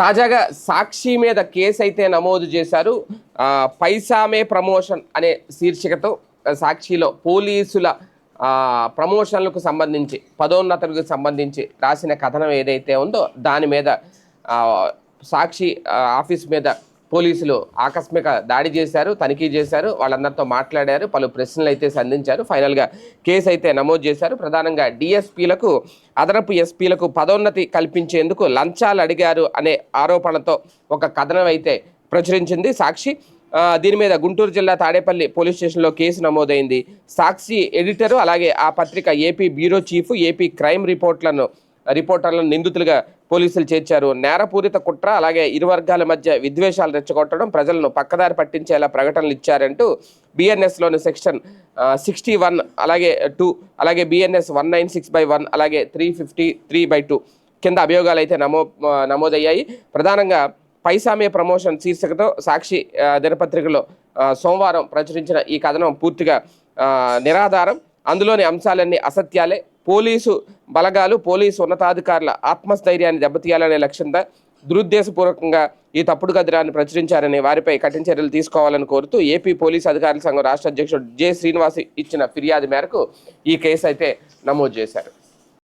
తాజాగా సాక్షి మీద కేసు అయితే నమోదు చేశారు. పైసామే ప్రమోషన్ అనే శీర్షికతో సాక్షిలో పోలీసుల ప్రమోషన్లకు సంబంధించి పదోన్నతులకు సంబంధించి రాసిన కథనం ఏదైతే ఉందో దాని మీద సాక్షి ఆఫీస్ మీద పోలీసులు ఆకస్మిక దాడి చేశారు తనిఖీ చేశారు వాళ్ళందరితో మాట్లాడారు పలు ప్రశ్నలు అయితే సంధించారు. ఫైనల్గా కేసు అయితే నమోదు చేశారు. ప్రధానంగా డిఎస్పీలకు అదనపు ఎస్పీలకు పదోన్నతి కల్పించేందుకు లంచాలు అడిగారు అనే ఆరోపణతో ఒక కథనం అయితే ప్రచురించింది. సాక్షి దీని మీద గుంటూరు జిల్లా తాడేపల్లి పోలీస్ స్టేషన్లో కేసు నమోదైంది. సాక్షి ఎడిటరు అలాగే ఆ పత్రిక AP bureau chief AP crime రిపోర్ట్లను రిపోర్టర్లను నిందితులుగా పోలీసులు చేర్చారు. నేరపూరిత కుట్ర అలాగే ఇరు వర్గాల మధ్య విద్వేషాలు రెచ్చగొట్టడం ప్రజలను పక్కదారి పట్టించేలా ప్రకటనలు ఇచ్చారంటూ బిఎన్ఎస్లోని సెక్షన్ సిక్స్టీ వన్ అలాగే టూ అలాగే BNS one nine six by one అలాగే three fifty three by two కింద అభియోగాలు అయితే నమో నమోదయ్యాయి. ప్రధానంగా పైసామే ప్రమోషన్ శీర్షికతో సాక్షి దినపత్రికలో సోమవారం ప్రచురించిన ఈ కథనం పూర్తిగా నిరాధారం. అందులోని అంశాలన్నీ అసత్యాలే. పోలీసు బలగాలు పోలీసు ఉన్నతాధికారుల ఆత్మస్థైర్యాన్ని దెబ్బతీయాలనే లక్ష్యంతో దురుద్దేశపూర్వకంగా ఈ తప్పుడు కథనాన్ని ప్రచురించారని వారిపై కఠిన చర్యలు తీసుకోవాలని కోరుతూ ఏపీ పోలీసు అధికారుల సంఘం రాష్ట్ర అధ్యక్షుడు జె శ్రీనివాస్ ఇచ్చిన ఫిర్యాదు మేరకు ఈ కేసు అయితే నమోదు చేశారు.